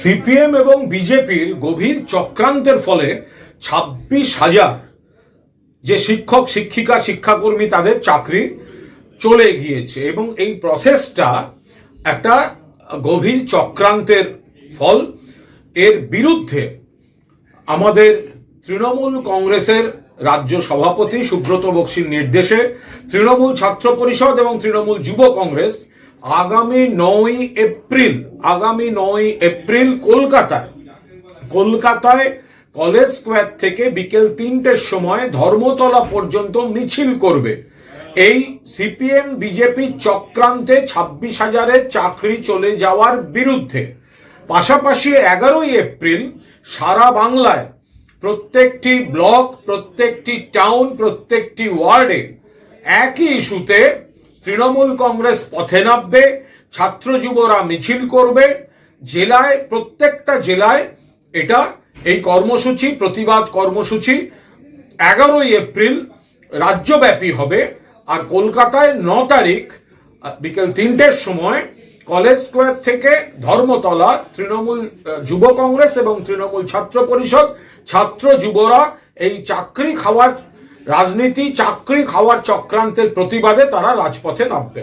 CPM এবং বিজেপির গভীর চক্রান্তের ফলে ছাব্বিশ হাজার যে শিক্ষক, শিক্ষিকা, শিক্ষাকর্মী তাদের চাকরি চলে গিয়েছে এবং এই প্রসেসটা একটা গভীর চক্রান্তের ফল। এর বিরুদ্ধে আমাদের তৃণমূল কংগ্রেসের রাজ্য সভাপতি সুব্রত বক্সির নির্দেশে তৃণমূল ছাত্র পরিষদ এবং তৃণমূল যুব কংগ্রেস আগামী নয় এপ্রিল, আগামী নয় এপ্রিল কলকাতায় কলকাতায় কলেজ স্কোয়ার থেকে বিকেল তিনটের সময় ধর্মতলা পর্যন্ত মিছিল করবে। এই সিপিএম, বিজেপি চক্রান্তে ছাব্বিশ হাজারের চাকরি চলে যাওয়ার বিরুদ্ধে। পাশাপাশি এগারোই এপ্রিল সারা বাংলায় প্রত্যেকটি ব্লক, প্রত্যেকটি টাউন, প্রত্যেকটি ওয়ার্ডে একই ইস্যুতে তৃণমূল কংগ্রেস পথে নামবে, ছাত্র যুবরা মিছিল করবে। জেলায়, প্রত্যেকটা জেলায় এটা এই কর্মসূচি, প্রতিবাদ কর্মসূচি। এগারোই এপ্রিল রাজ্যব্যাপী হবে আর কলকাতায় ন তারিখ, বিকেল তিনটের সময় কলেজ স্কোয়ার থেকে ধর্মতলা তৃণমূল যুব কংগ্রেস এবং তৃণমূল ছাত্র পরিষদ, ছাত্র যুবরা এই চাকরি খাওয়ার রাজনীতি চাকরি খাওয়ার চক্রান্তের প্রতিবাদে তারা রাজপথে নামবে